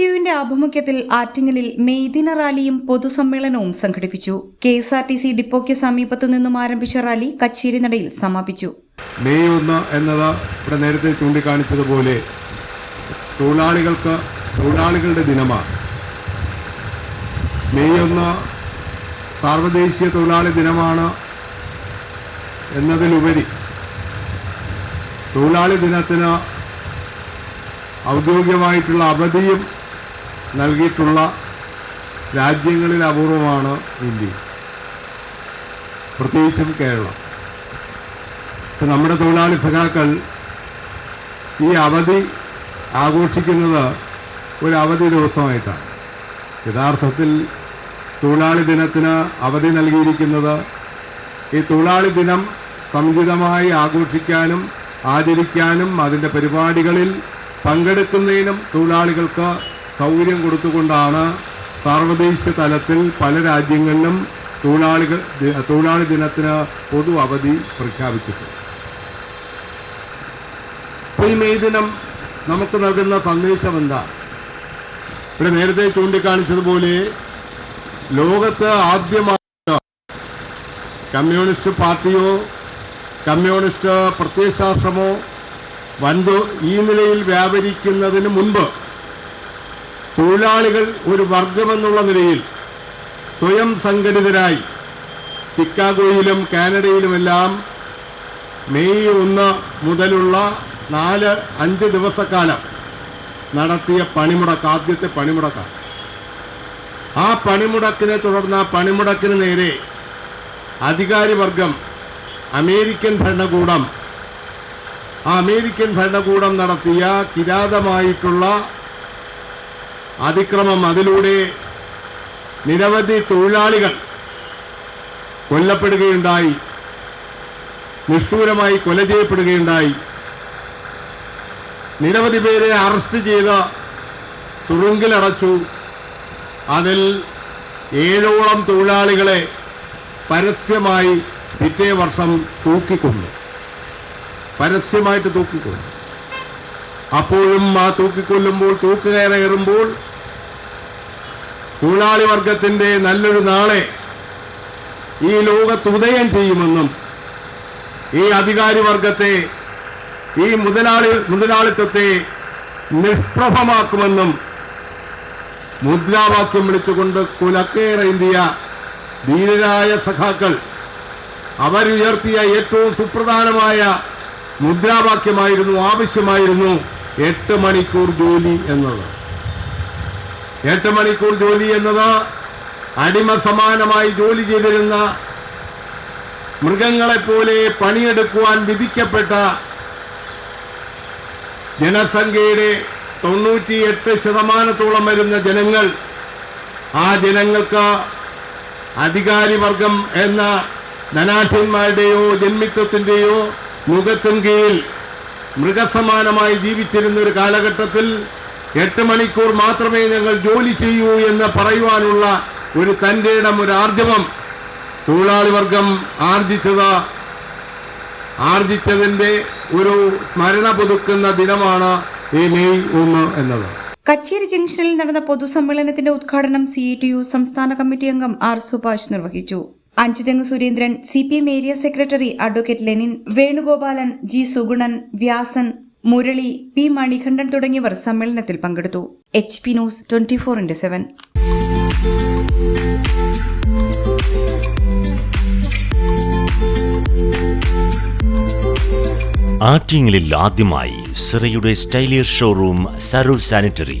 യുവിന്റെ ആഭിമുഖ്യത്തിൽ ആറ്റിങ്ങലിൽ മെയ്ദിന റാലിയും പൊതുസമ്മേളനവും സംഘടിപ്പിച്ചു. K S R T C ഡിപ്പോയ്ക്ക് സമീപത്തു നിന്നും ആരംഭിച്ച റാലി കച്ചേരി നടയിൽ സമാപിച്ചു. മെയ് ഒന്ന് എന്നത് ഇവിടെ നേരത്തെ ചൂണ്ടിക്കാണിച്ചതുപോലെ തൊഴിലാളികൾക്ക് തൊഴിലാളികളുടെ ദിനമാണ്. മെയ് ഒന്ന് സാർവദേശീയ തൊഴിലാളി ദിനമാണ് എന്നതിലുപരി തൊഴിലാളി ദിനത്തിന് ഔദ്യോഗികമായിട്ടുള്ള അവധിയും നൽകിയിട്ടുള്ള രാജ്യങ്ങളിൽ അപൂർവമാണ് ഇന്ത്യ. പ്രത്യേകിച്ചും കേരളം. ഇപ്പം നമ്മുടെ തൊഴിലാളി സഖാക്കൾ ഈ അവധി ആഘോഷിക്കുന്നത് ഒരു അവധി ദിവസമായിട്ടാണ്. യഥാർത്ഥത്തിൽ തൊഴിലാളി ദിനത്തിന് അവധി നൽകിയിരിക്കുന്നത് ഈ തൊഴിലാളി ദിനം സമുചിതമായി ആഘോഷിക്കാനും ആചരിക്കാനും അതിന്റെ പരിപാടികളിൽ പങ്കെടുക്കുന്നതിനും തൊഴിലാളികൾക്ക് സൗകര്യം കൊടുത്തുകൊണ്ടാണ് സാർവദേശീയ തലത്തിൽ പല രാജ്യങ്ങളിലും തൊഴിലാളികൾ തൊഴിലാളി ദിനത്തിന് പൊതു അവധി പ്രഖ്യാപിച്ചിട്ടുണ്ട്. അപ്പോൾ ഈ മെയ് ദിനം നമുക്ക് നൽകുന്ന സന്ദേശം എന്താ? ഇവിടെ നേരത്തെ ചൂണ്ടിക്കാണിച്ചതുപോലെ ലോകത്ത് ആദ്യമായി കമ്മ്യൂണിസ്റ്റ് പാർട്ടിയോ കമ്മ്യൂണിസ്റ്റ് പ്രത്യയശാസ്ത്രമോ വൻതോ ഈ നിലയിൽ വ്യാപരിക്കുന്നതിന് മുൻപ് തൊഴിലാളികൾ ഒരു വർഗമെന്നുള്ള നിലയിൽ സ്വയം സംഘടിതരായി ചിക്കാഗോയിലും കാനഡയിലുമെല്ലാം മെയ് ഒന്ന് മുതലുള്ള നാല് അഞ്ച് ദിവസക്കാലം നടത്തിയ പണിമുടക്ക് ആദ്യത്തെ പണിമുടക്കാണ്. ആ പണിമുടക്കിനെ തുടർന്ന് ആ പണിമുടക്കിന് നേരെ അധികാരിവർഗം അമേരിക്കൻ ഭരണകൂടം ആ അമേരിക്കൻ ഭരണകൂടം നടത്തിയ കിരാതമായിട്ടുള്ള അതിക്രമം അതിലൂടെ നിരവധി തൊഴിലാളികൾ കൊല്ലപ്പെടുകയുണ്ടായി നിഷ്ഠൂരമായി കൊല ചെയ്യപ്പെടുകയുണ്ടായി. നിരവധി പേരെ അറസ്റ്റ് ചെയ്ത് തുറുങ്കിലടച്ചു. അതിൽ ഏഴോളം തൊഴിലാളികളെ പരസ്യമായി പിറ്റേ വർഷം തൂക്കിക്കൊന്നു. പരസ്യമായിട്ട് തൂക്കിക്കൊന്നു. അപ്പോഴും ആ തൂക്കിക്കൊല്ലുമ്പോൾ തൂക്കുകയറേറുമ്പോൾ തൊഴിലാളി വർഗത്തിന്റെ നല്ലൊരു നാളെ ഈ ലോകത്ത് ഉദയം ചെയ്യുമെന്നും ഈ അധികാരി വർഗത്തെ ഈ മുതലാളി മുതലാളിത്തത്തെ നിഷ്പ്രഭമാക്കുമെന്നും മുദ്രാവാക്യം വിളിച്ചുകൊണ്ട് കുലക്കേറ ഇന്ത്യ ധീരരായ സഖാക്കൾ അവരുയർത്തിയ ഏറ്റവും സുപ്രധാനമായ മുദ്രാവാക്യമായിരുന്നു ആവശ്യമായിരുന്നു. എട്ട് മണിക്കൂർ ജോലി എന്നത്. എട്ട് മണിക്കൂർ ജോലി എന്നത് അടിമ സമാനമായി ജോലി ചെയ്തിരുന്ന മൃഗങ്ങളെപ്പോലെ പണിയെടുക്കുവാൻ വിധിക്കപ്പെട്ട ജനസംഖ്യയുടെ തൊണ്ണൂറ്റിയെട്ട് ശതമാനത്തോളം വരുന്ന ജനങ്ങൾ ആ ജനങ്ങൾക്ക് അധികാരിവർഗം എന്ന ധനാഠ്യന്മാരുടെയോ ജന്മിത്വത്തിന്റെയോ മുഖത്തിൻ കീഴിൽ മൃഗസമാനമായി ജീവിച്ചിരുന്ന ഒരു കാലഘട്ടത്തിൽ എട്ട് മണിക്കൂർ മാത്രമേ ഞങ്ങൾ ജോലി ചെയ്യൂ എന്ന് പറയുവാനുള്ള ഒരു തന്റെ ഇടം ഒരു ആർജവം തൊഴിലാളി വർഗം ആർജിച്ചത് ആർജിച്ചതിന്റെ ഒരു സ്മരണ പുതുക്കുന്ന ദിനമാണ് ഈ മെയ് ഒന്ന് എന്നത്. കച്ചേരി ജംഗ്ഷനിൽ നടന്ന പൊതുസമ്മേളനത്തിന്റെ ഉദ്ഘാടനം സി ടി യു സംസ്ഥാന കമ്മിറ്റി അംഗം ആർ സുഭാഷ് നിർവഹിച്ചു. Anchuthengu Surendran C P M area secretary advocate Lenin Venugopalan G Sugunan Vyasan Murali P Manikandan തുടങ്ങിയവർ സമ്മേളനത്തിൽ പങ്കെടുത്തു. H P news twenty four into seven. ആറ്റിങ്ങലിൽ ആദ്യമായി സിറയുടെ സ്റ്റൈലിയർ ഷോറൂം സരൂർ സാനിറ്ററി.